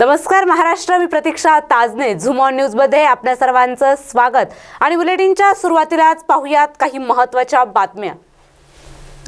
नमस्कार महाराष्ट्र मी प्रतीक्षा ताजने. झुम ऑन न्यूजमध्ये आपल्या सर्वांचं स्वागत. आणि बुलेटिनच्या सुरुवातीलाच पाहुयात काही महत्त्वाच्या बातम्या.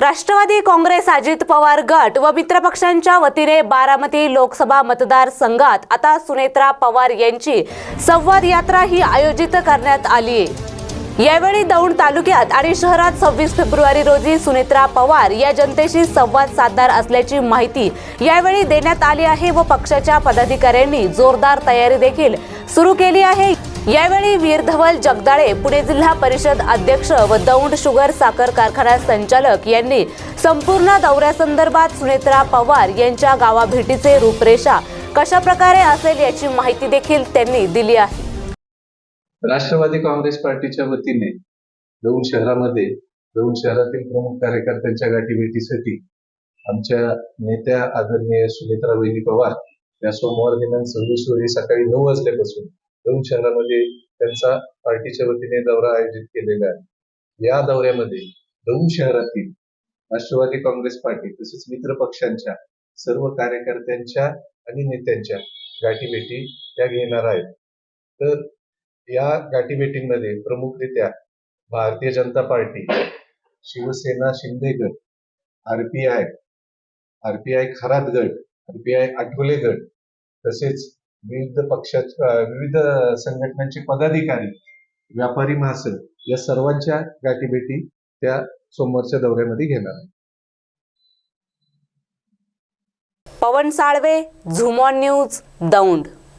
राष्ट्रवादी काँग्रेस अजित पवार गट व मित्रपक्षांच्या वतीने बारामती लोकसभा मतदारसंघात आता सुनेत्रा पवार यांची संवाद यात्रा ही आयोजित करण्यात आली आहे यावेळी दौंड तालुक्यात आणि शहरात सव्वीस फेब्रुवारी रोजी सुनेत्रा पवार या जनतेशी संवाद साधणार असल्याची माहिती यावेळी देण्यात आली आहे व पक्षाच्या पदाधिकाऱ्यांनी जोरदार तयारी देखील सुरू केली आहे. यावेळी वीरधवल जगदाळे पुणे जिल्हा परिषद अध्यक्ष व दौंड शुगर साखर कारखाना संचालक यांनी संपूर्ण दौऱ्यासंदर्भात सुनेत्रा पवार यांच्या गावाभेटीचे रूपरेषा कशा प्रकारे असेल याची माहिती देखील त्यांनी दिली आहे. राष्ट्रवादी काँग्रेस पार्टीच्या वतीने दौंड शहरामध्ये दौंड शहरातील प्रमुख कार्यकर्त्यांच्या गाठीभेटीसाठी आमच्या नेत्या आदरणीय सुमित्रा वहिनी पवार या सोमवार दिनांक सव्वीस रोजी सकाळी नऊ वाजल्यापासून दौंड शहरामध्ये त्यांचा पार्टीच्या वतीने दौरा आयोजित केलेला आहे. या दौऱ्यामध्ये दौंड शहरातील राष्ट्रवादी काँग्रेस पार्टी तसेच मित्र पक्षांच्या सर्व कार्यकर्त्यांच्या आणि नेत्यांच्या गाठीभेटी त्या घेणार आहेत. तर या गाठीभेटींमध्ये प्रमुखरित्या भारतीय जनता पार्टी शिवसेना शिंदे गट आरपीआय आरपीआय खरात गट आरपीआय आठवले गट तसेच विविध पक्षाच्या विविध संघटनांचे पदाधिकारी व्यापारी महासंघ या सर्वांच्या गाठीभेटी त्या सोमवारच्या दौऱ्यामध्ये घेणार आहे पवन साळवे झुमॉन न्यूज दौंड.